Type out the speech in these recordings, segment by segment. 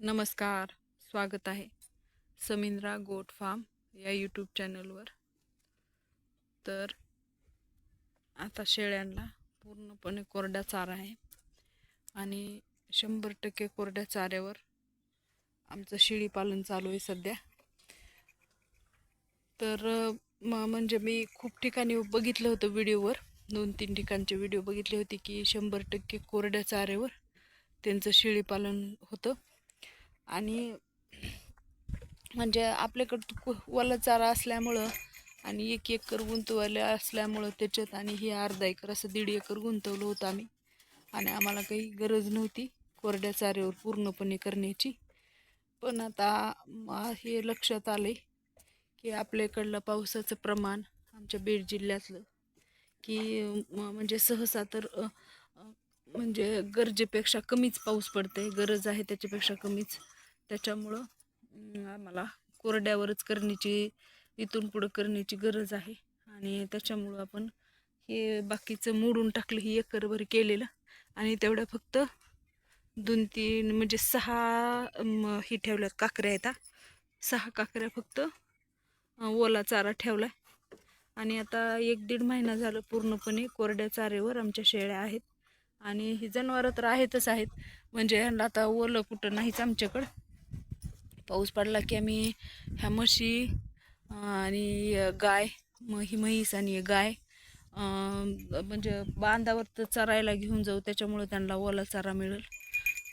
नमस्कार स्वागत आहे समिंद्रा गोट फार्म या यूट्यूब चॅनलवर. तर आता शेळ्यांना पूर्णपणे कोरडा चारा आहे आणि शंभर टक्के कोरड्या चाऱ्यावर आमचं शेळीपालन चालू आहे सध्या. तर म म्हणजे मी खूप ठिकाणी बघितलं होतं व्हिडिओवर दोन तीन ठिकाणचे व्हिडिओ बघितले होते की शंभर टक्के कोरड्या चाऱ्यावर त्यांचं शेळीपालन होतं. आणि म्हणजे आपल्याकडं ओला चारा असल्यामुळं आणि एक एकर गुंतवले असल्यामुळं त्याच्यात आणि हे अर्धा एकर असं दीड एकर गुंतवलं होतं आम्ही. आणि आम्हाला काही गरज नव्हती कोरड्या चाऱ्यावर पूर्णपणे करण्याची. पण आता हे लक्षात आलं की आपल्याकडलं पावसाचं प्रमाण आमच्या बीड जिल्ह्यातलं की म्हणजे सहसा तर म्हणजे गरजेपेक्षा कमीच पाऊस पडते गरज आहे त्याच्यापेक्षा कमीच. त्याच्यामुळं आम्हाला कोरड्यावरच करण्याची इथून पुढं करण्याची गरज आहे. आणि त्याच्यामुळं आपण हे बाकीचं मोडून टाकलं ही एकरभर केलेलं. आणि तेवढ्या फक्त दोन तीन म्हणजे सहा म, हे ठेवल्यात काकऱ्या येतात सहा काकऱ्या फक्त ओला चारा ठेवला आणि आता एक दीड महिना झालं पूर्णपणे कोरड्या चाऱ्यावर आमच्या शेळ्या आहेत. आणि ही जनावरं तर आहेतच आहेत. म्हणजे ह्यांना आता ओलं कुठं नाहीच आमच्याकडं. पाऊस पडला की आम्ही ह्या म्हशी आणि गाय म ही म्हैस आणि गाय म्हणजे बांधावर तर चरायला घेऊन जाऊ त्याच्यामुळे त्यांना ओला चारा मिळेल.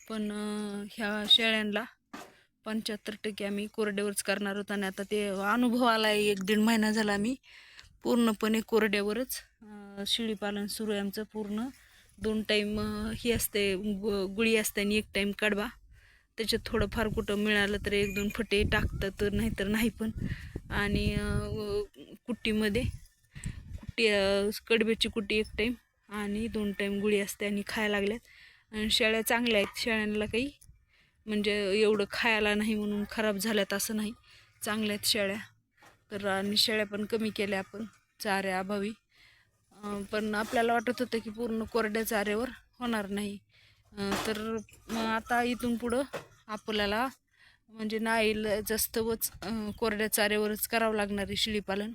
पण ह्या शेळ्यांना पंच्याहत्तर टक्के आम्ही कोरड्यावरच करणार आहोत आणि आता ते अनुभव आला आहे एक दीड महिना झाला आम्ही पूर्णपणे कोरड्यावरच. शेळीपालन सुरू आहे आमचं पूर्ण. दोन टाईम ही असते गु- गुळी असते आणि एक टाईम कडवा. त्याच्यात थोडंफार कुठं मिळालं तर एक दोन फटे टाकतं तर नाहीतर नाही पण. आणि कुट्टीमध्ये कुट्टी कडब्याची कुट्टी एक टाईम आणि दोन टाईम गुळी असते आणि खायला लागल्यात. आणि शेळ्या चांगल्या आहेत. शेळ्यांना काही म्हणजे एवढं खायला नाही म्हणून खराब झाल्यात असं नाही. चांगल्या आहेत शेळ्या. तर आणि शेळ्या पण कमी केल्या आपण. चाऱ्या अभावी. पण आपल्याला वाटत होतं की पूर्ण कोरड्या चाऱ्यावर होणार नाही. तर मग आता इथून पुढं आपल्याला म्हणजे नाईल जास्तवच कोरड्या चाऱ्यावरच करावं लागणार आहे शेळीपालन.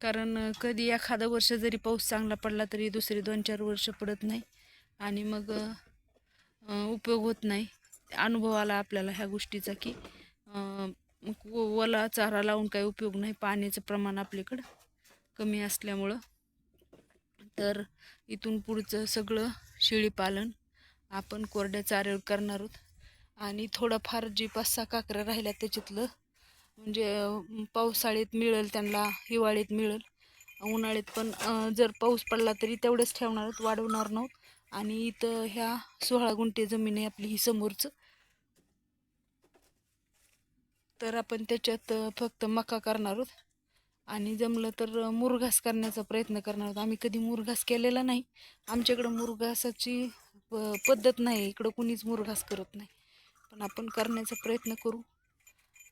कारण कधी एखादं वर्ष जरी पाऊस चांगला पडला तरी दुसरी दोन चार वर्ष पडत नाही. आणि मग उपयोग होत नाही. अनुभव आला आपल्याला ह्या गोष्टीचा की ओला चारा लावून काही उपयोग नाही. पाण्याचं प्रमाण आपल्याकडं कमी असल्यामुळं. तर इथून पुढचं सगळं शेळीपालन आपण कोरड्या चाऱ्यावर करणार आहोत. आणि थोडंफार जी पाच सहा काकरं राहिल्या त्याच्यातलं म्हणजे पावसाळ्यात मिळेल त्यांना हिवाळ्यात मिळेल. उन्हाळ्यात पण जर पाऊस पडला तरी तेवढंच ठेवणार आहोत वाढवणार नव्हत आणि इथं ह्या सोळा गुंठे जमीन आहे आपली ही समोरचं. तर आपण त्याच्यात फक्त मका करणार आहोत. आणि जमलं तर मुरघास करण्याचा प्रयत्न करणार आहोत. आम्ही कधी मुरघास केलेला नाही. आमच्याकडं मुरघासाची प- पद्धत नाही. इकडं कुणीच मुरघास करत नाही. पण आपण करण्याचा प्रयत्न करू.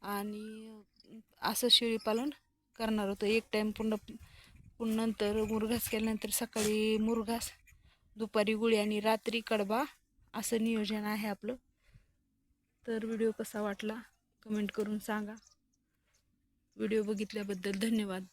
आणि असं शेळीपालन करणार होतं. एक टाईम पूर्ण पुन्हा नंतर मुरघास केल्यानंतर सकाळी मुरघास दुपारी गुळी आणि रात्री कडबा असं नियोजन आहे आपलं. तर व्हिडिओ कसा वाटला? कमेंट करून सांगा. व्हिडिओ बघितल्याबद्दल धन्यवाद.